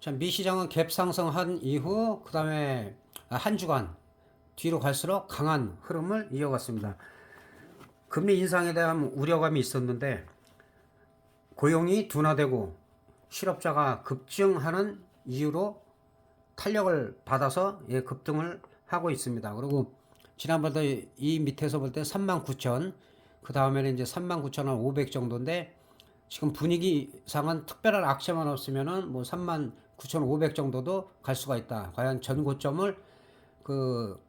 자, 미 시장은 갭 상승한 이후 그 다음에 한 주간 뒤로 갈수록 강한 흐름을 이어갔습니다. 금리 인상에 대한 우려감이 있었는데 고용이 둔화되고 실업자가 급증하는 이유로 탄력을 받아서 예, 급등을 하고 있습니다. 그리고 지난번에 이 밑에서 볼 때 39,000, 그 다음에는 이제 39,500 정도인데 지금 분위기상은 특별한 악재만 없으면은 뭐 39,500 정도도 갈 수가 있다. 과연 전고점을 그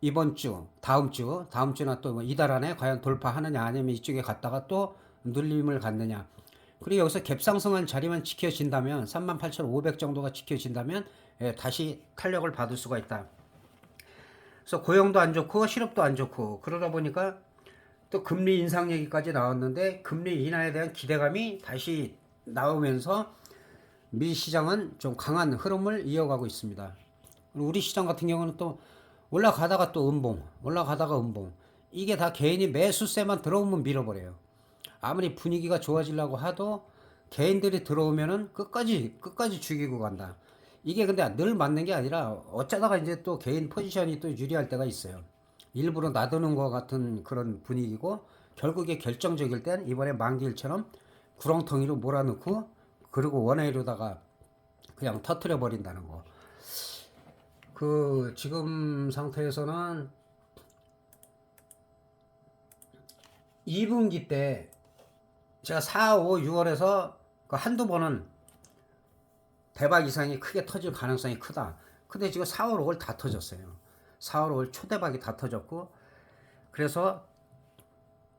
이번 주, 다음 주, 다음 주나 또뭐 이달 안에 과연 돌파하느냐 아니면 이쪽에 갔다가 또 눌림을 갖느냐. 그리고 여기서 갭상승한 자리만 지켜진다면 38,500 정도가 지켜진다면 예, 다시 탄력을 받을 수가 있다. 그래서 고용도 안 좋고 실업도 안 좋고 그러다 보니까 또 금리 인상 얘기까지 나왔는데 금리 인하에 대한 기대감이 다시 나오면서 미 시장은 좀 강한 흐름을 이어가고 있습니다. 우리 시장 같은 경우는 또 올라가다가 또 음봉, 올라가다가 음봉. 이게 다 개인이 매수세만 들어오면 밀어버려요. 아무리 분위기가 좋아지려고 하도 개인들이 들어오면은 끝까지 끝까지 죽이고 간다. 이게 근데 늘 맞는 게 아니라 어쩌다가 이제 또 개인 포지션이 또 유리할 때가 있어요. 일부러 놔두는 것 같은 그런 분위기고 결국에 결정적일 땐 이번에 만기일처럼 구렁텅이로 몰아넣고 그리고 원웨이로다가 그냥 터트려 버린다는 거. 그 지금 상태에서는 2분기 때 제가 4, 5, 6월에서 그 한두 번은 대박 이상이 크게 터질 가능성이 크다. 근데 지금 4월, 5월 다 터졌어요. 4월, 5월 초대박이 다 터졌고 그래서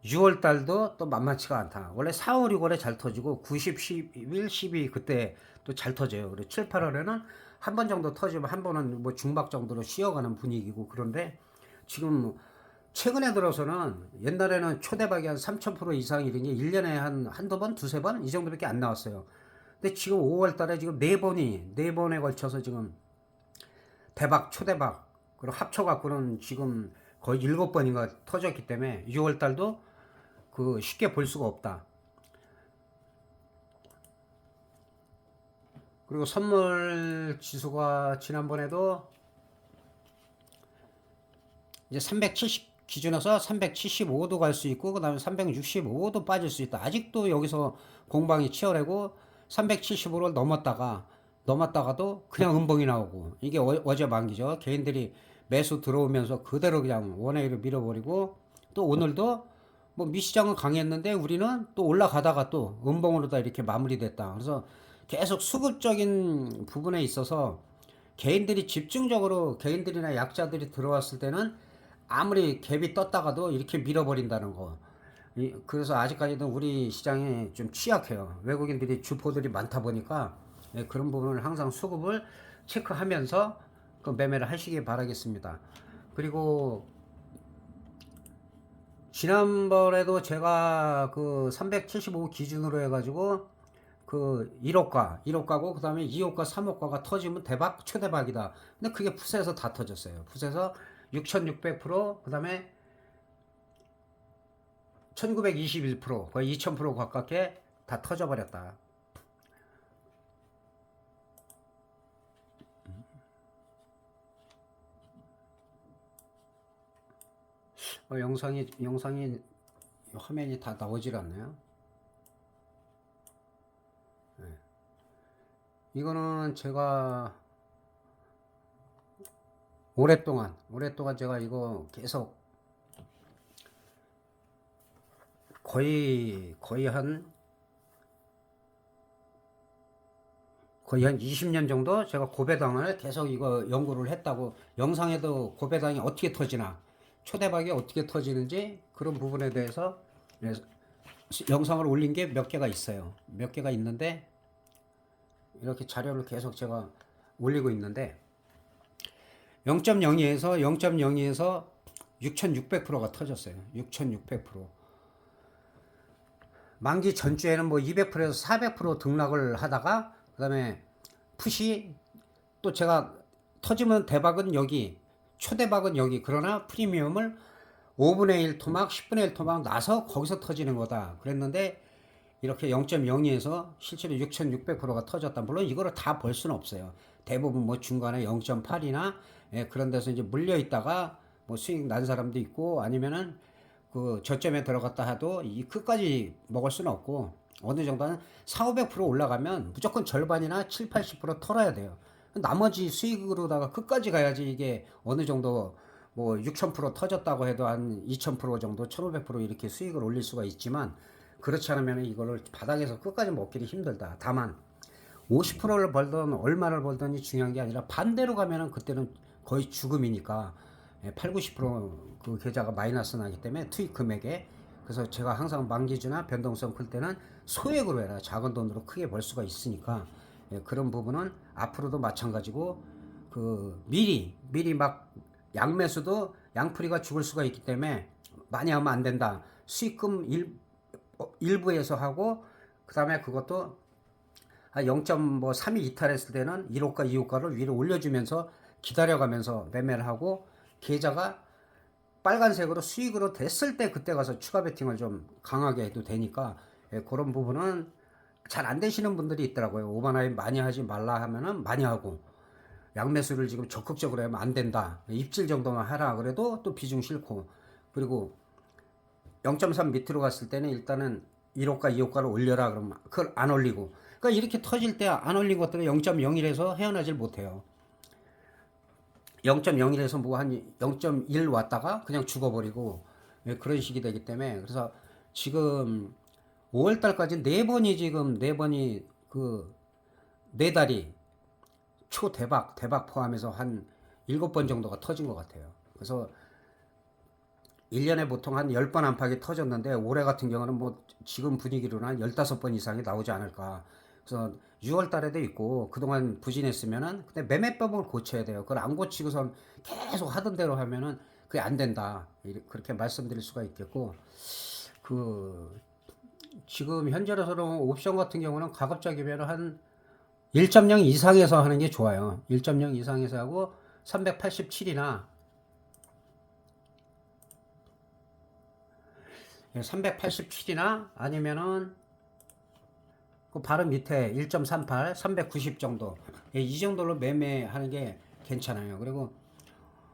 6월 달도 또 만만치가 않다. 원래 4월, 6월에 잘 터지고 90, 11, 12 그때 또 잘 터져요. 그리고 7, 8월에는 한 번 정도 터지면 한 번은 뭐 중박 정도로 쉬어가는 분위기고 그런데 지금 최근에 들어서는 옛날에는 초대박이 한 3,000% 이상 이런 게 1년에 한 한두 번, 두세 번 이 정도밖에 안 나왔어요. 근데 지금 5월 달에 지금 네 번이 네 번에 걸쳐서 지금 대박, 초대박 그리고 합쳐 갖고는 지금 거의 일곱 번인가 터졌기 때문에 6월 달도 그 쉽게 볼 수가 없다. 그리고 선물 지수가 지난번에도 이제 370 기준에서 375도 갈 수 있고 그다음에 365도 빠질 수 있다. 아직도 여기서 공방이 치열하고 375를 넘었다가 넘었다가도 그냥 음봉이 나오고 이게 어, 제 만기죠. 개인들이 매수 들어오면서 그대로 그냥 원웨이로 밀어버리고 또 오늘도 뭐 미시장은 강했는데 우리는 또 올라가다가 또 음봉으로 다 이렇게 마무리됐다. 그래서 계속 수급적인 부분에 있어서 개인들이 집중적으로 개인들이나 약자들이 들어왔을 때는 아무리 갭이 떴다가도 이렇게 밀어버린다는 거. 이- 그래서 아직까지도 우리 시장이 좀 취약해요. 외국인들이 주포들이 많다 보니까 예, 그런 부분을 항상 수급을 체크하면서 그 매매를 하시기 바라겠습니다. 그리고 지난번에도 제가 그 375 기준으로 해가지고 그 1호가, 1호가고 그 다음에 2호가, 3호가가 터지면 대박, 초대박이다. 근데 그게 푸세에서 다 터졌어요. 푸세에서 6,600%, 그 다음에 1921% 거의 2000% 가깝게 다 터져버렸다. 어, 영상이 영상이 화면이 다 나오질 않네요. 네. 이거는 제가 오랫동안 오랫동안 제가 이거 계속 거의 거의 한 거의 한 20년 정도 제가 고배당을 계속 이거 연구를 했다고 영상에도 고배당이 어떻게 터지나 초대박이 어떻게 터지는지 그런 부분에 대해서 네, 영상을 올린 게 몇 개가 있어요. 몇 개가 있는데 이렇게 자료를 계속 제가 올리고 있는데 0.02에서 0.02에서 6,600%가 터졌어요. 6,600%. 만기 전주에는 뭐 200%에서 400% 등락을 하다가 그다음에 푸시 또 제가 터지면 대박은 여기 초대박은 여기 그러나 프리미엄을 5분의 1 토막 10분의 1 토막 나서 거기서 터지는 거다 그랬는데 이렇게 0.02에서 실제로 6,600%가 터졌다. 물론 이거를 다 볼 수는 없어요. 대부분 뭐 중간에 0.8이나 예, 그런 데서 이제 물려 있다가 뭐 수익 난 사람도 있고 아니면은 그 저점에 들어갔다 해도 이 끝까지 먹을 수는 없고 어느 정도는 4, 500% 올라가면 무조건 절반이나 7, 80% 털어야 돼요. 나머지 수익으로다가 끝까지 가야지 이게 어느 정도 뭐 6,000% 터졌다고 해도 한 2,000% 정도, 1,500% 이렇게 수익을 올릴 수가 있지만 그렇지 않으면 이거를 바닥에서 끝까지 먹기는 힘들다. 다만 50%를 벌던 얼마를 벌던이 중요한 게 아니라 반대로 가면은 그때는 거의 죽음이니까 8, 90%그 계좌가 마이너스 나기 때문에 투입 금액에 그래서 제가 항상 만기주나 변동성 클 때는 소액으로 해라. 작은 돈으로 크게 벌 수가 있으니까 예, 그런 부분은 앞으로도 마찬가지고 그 미리 미리 막 양매수도 양풀이가 죽을 수가 있기 때문에 많이 하면 안 된다. 수익금 일, 어, 일부에서 하고 그다음에 그것도 한 0.3이 이탈했을 때는 1호가 2호가를 위로 올려주면서 기다려가면서 매매를 하고 계좌가 빨간색으로 수익으로 됐을 때 그때 가서 추가 베팅을 좀 강하게 해도 되니까 예, 그런 부분은 잘 안 되시는 분들이 있더라고요. 오버나잇 많이 하지 말라 하면은 많이 하고 양매수를 지금 적극적으로 하면 안 된다. 입질 정도만 하라 그래도 또 비중 싫고 그리고 0.3 밑으로 갔을 때는 일단은 1호가 2호가를 올려라 그러면 그걸 안 올리고 그러니까 이렇게 터질 때 안 올린 것들은 0.01에서 헤어나질 못해요. 0.01에서 뭐 한 0.1 왔다가 그냥 죽어버리고 예, 그런 식이 되기 때문에 그래서 지금 5월 달까지 네 번이 지금 네 번이 그 네 달이 초 대박 대박 포함해서 한 일곱 번 정도가 터진 것 같아요. 그래서 1년에 보통 한 10번 안팎이 터졌는데 올해 같은 경우는 뭐 지금 분위기로는 한 15번 이상이 나오지 않을까. 그래서 6월 달에도 있고 그동안 부진했으면은 근데 매매법을 고쳐야 돼요. 그걸 안 고치고선 계속 하던 대로 하면은 그게 안 된다. 그렇게 말씀드릴 수가 있겠고 그 지금 현재로서는 옵션 같은 경우는 가급적이면 한 1.0 이상에서 하는 게 좋아요. 1.0 이상에서 하고 387이나 387이나 아니면은 그 바로 밑에 1.38, 390 정도 예, 이 정도로 매매하는 게 괜찮아요. 그리고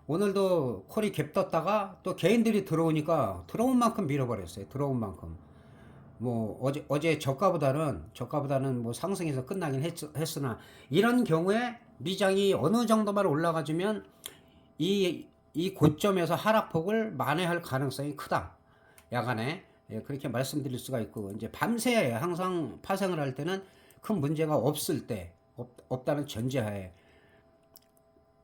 오늘도 콜이 갭 떴다가 또 개인들이 들어오니까 들어온 만큼 밀어버렸어요. 들어온 만큼. 뭐 어제 어제 저가보다는 저가보다는 뭐 상승해서 끝나긴 했, 했으나 이런 경우에 미장이 어느 정도만 올라가주면 이 이 고점에서 하락폭을 만회할 가능성이 크다. 야간에 예, 그렇게 말씀드릴 수가 있고 이제 밤새 항상 파생을 할 때는 큰 문제가 없을 때 없, 없다는 전제하에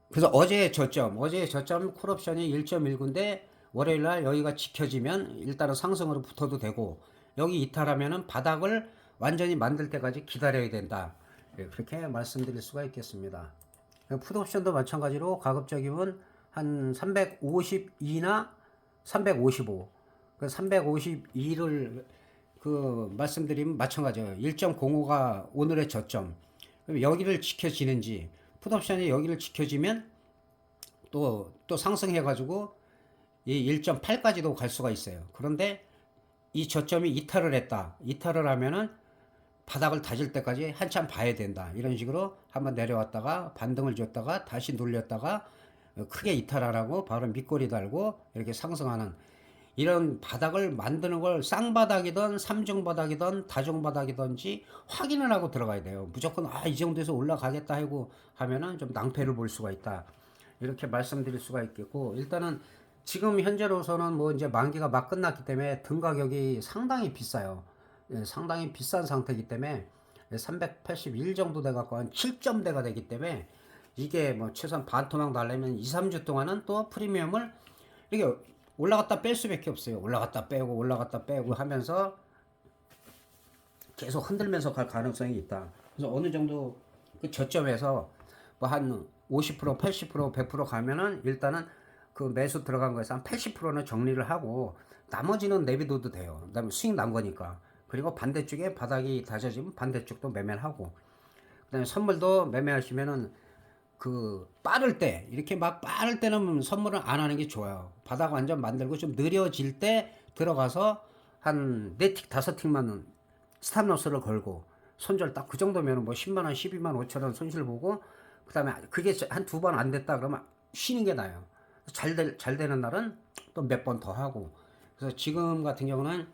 그래서 어제 저점 어제 저점 콜옵션이 1.19인데 월요일 날 여기가 지켜지면 일단은 상승으로 붙어도 되고 여기 이탈하면은 바닥을 완전히 만들 때까지 기다려야 된다. 예, 그렇게 말씀드릴 수가 있겠습니다. 풋옵션도 마찬가지로 가급적이면 한 352나 355. 그 352를 그 말씀드리면 마찬가지예요. 1.05가 오늘의 저점. 그럼 여기를 지켜지는지 풋옵션이 여기를 지켜지면 또 또 상승해 가지고 이 1.8까지도 갈 수가 있어요. 그런데 이 저점이 이탈을 했다. 이탈을 하면은 바닥을 다질 때까지 한참 봐야 된다. 이런 식으로 한번 내려왔다가 반등을 줬다가 다시 눌렸다가 크게 이탈하라고 바로 밑꼬리 달고 이렇게 상승하는 이런 바닥을 만드는 걸 쌍바닥이든 삼중바닥이든 다중바닥이든지 확인을 하고 들어가야 돼요. 무조건 아 이 정도에서 올라가겠다 하고 하면은 좀 낭패를 볼 수가 있다. 이렇게 말씀드릴 수가 있겠고 일단은 지금 현재로서는 뭐 이제 만기가 막 끝났기 때문에 등 가격이 상당히 비싸요. 예, 상당히 비싼 상태이기 때문에 381 정도 돼갖고 한 7점대가 되기 때문에 이게 뭐 최소한 반토막 달려면 2, 3주 동안은 또 프리미엄을 이게 올라갔다 뺄 수밖에 없어요. 올라갔다 빼고 올라갔다 빼고 하면서 계속 흔들면서 갈 가능성이 있다. 그래서 어느 정도 그 저점에서 뭐 한 50%, 80%, 100% 가면은 일단은 그 매수 들어간 거에서 한 80%는 정리를 하고 나머지는 내비둬도 돼요. 그다음에 수익 난 거니까. 그리고 반대쪽에 바닥이 다져지면 반대쪽도 매매를 하고. 그다음에 선물도 매매하시면은 그 빠를 때 이렇게 막 빠를 때는 선물을 안 하는 게 좋아요. 바닥 완전 만들고 좀 느려질 때 들어가서 한 네 틱 다섯 틱만 스탑로스를 걸고 손절 딱 그 정도면 뭐 10만 원, 12만 5천 원 손실 보고 그다음에 그게 한 두 번 안 됐다 그러면 쉬는 게 나아요. 잘, 될, 잘 되는 날은 또 몇 번 더 하고 그래서 지금 같은 경우는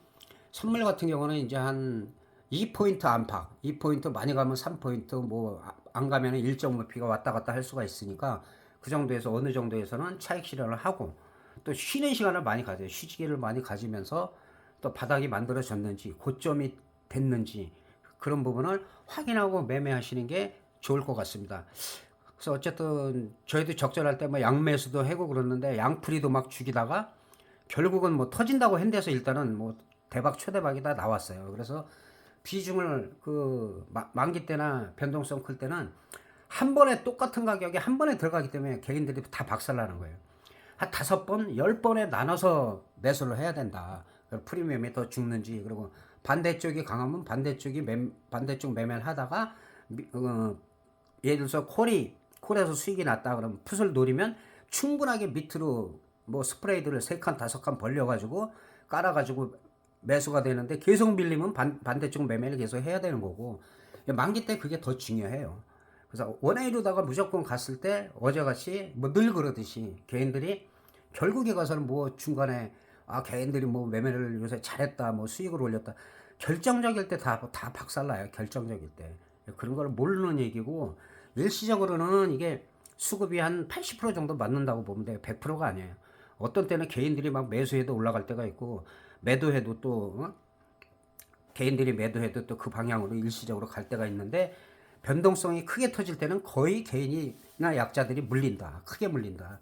선물 같은 경우는 이제 한 2포인트 안팎, 2포인트 많이 가면 3포인트, 뭐 안 가면은 일정 높이가 왔다 갔다 할 수가 있으니까 그 정도에서 어느 정도에서는 차익 실현을 하고 또 쉬는 시간을 많이 가져요. 휴지기를 많이 가지면서 또 바닥이 만들어졌는지 고점이 됐는지 그런 부분을 확인하고 매매하시는 게 좋을 것 같습니다. 그래서 어쨌든 저희도 적절할 때 뭐 양매수도 하고 그러는데 양풀이도 막 죽이다가 결국은 뭐 터진다고 한데서 일단은 뭐 대박 초대박이 다 나왔어요. 그래서 비중을 그 마- 만기 때나 변동성 클 때는 한 번에 똑같은 가격에 한 번에 들어가기 때문에 개인들이 다 박살나는 거예요. 한 다섯 번, 열 번에 나눠서 매수를 해야 된다. 프리미엄이 더 죽는지 그리고 반대쪽이 강하면 반대쪽이 매, 반대쪽 매매를 하다가 미- 어, 예를 들어서 콜이 콜에서 수익이 났다 그러면 풋을 노리면 충분하게 밑으로 뭐 스프레이드를 세칸 다섯 칸 벌려가지고 깔아가지고 매수가 되는데 계속 밀리면 반, 반대쪽 매매를 계속 해야 되는 거고 만기 때 그게 더 중요해요. 그래서 원에이루다가 무조건 갔을 때 어제같이 뭐 늘 그러듯이 개인들이 결국에 가서는 뭐 중간에 아 개인들이 뭐 매매를 요새 잘했다 뭐 수익을 올렸다 결정적일 때 다 다 박살나요 결정적일 때 그런 걸 모르는 얘기고 일시적으로는 이게 수급이 한 80% 정도 맞는다고 보면 돼요 100%가 아니에요 어떤 때는 개인들이 막 매수해도 올라갈 때가 있고 매도해도 또 어? 개인들이 매도해도 또 그 방향으로 일시적으로 갈 때가 있는데 변동성이 크게 터질 때는 거의 개인이나 약자들이 물린다. 크게 물린다.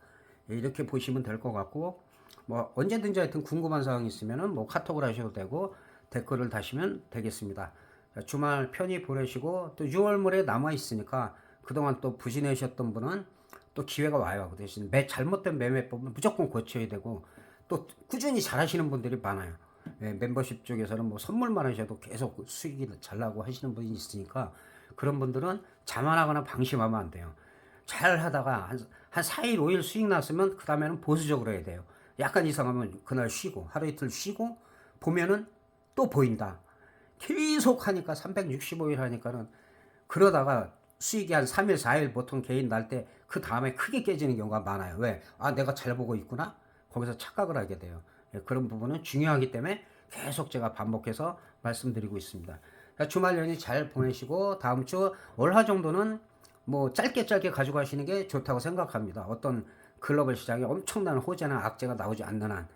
예, 이렇게 보시면 될 것 같고 뭐 언제든지 하여튼 궁금한 사항이 있으면은 뭐 카톡을 하셔도 되고 댓글을 다시면 되겠습니다. 자, 주말 편히 보내시고 또 6월물에 남아 있으니까 그동안 또 부진하셨던 분은 또 기회가 와요. 그 대신 매 잘못된 매매법은 무조건 고쳐야 되고 또 꾸준히 잘하시는 분들이 많아요. 예, 멤버십 쪽에서는 뭐 선물만 하셔도 계속 수익이 잘 나고 하시는 분이 있으니까 그런 분들은 자만하거나 방심하면 안 돼요. 잘 하다가 한, 한 4일, 5일 수익 났으면 그 다음에는 보수적으로 해야 돼요. 약간 이상하면 그날 쉬고 하루 이틀 쉬고 보면은 또 보인다. 계속 하니까 365일 하니까는 그러다가 수익이 한 3일, 4일 보통 개인 날 때 그 다음에 크게 깨지는 경우가 많아요. 왜? 아, 내가 잘 보고 있구나? 거기서 착각을 하게 돼요. 예, 그런 부분은 중요하기 때문에 계속 제가 반복해서 말씀드리고 있습니다. 자, 주말 연휴 잘 보내시고 다음 주 월화 정도는 뭐 짧게 짧게 가지고 가시는 게 좋다고 생각합니다. 어떤 글로벌 시장에 엄청난 호재나 악재가 나오지 않는 한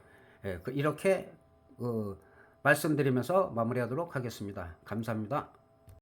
예, 그 이렇게 그 말씀드리면서 마무리하도록 하겠습니다. 감사합니다.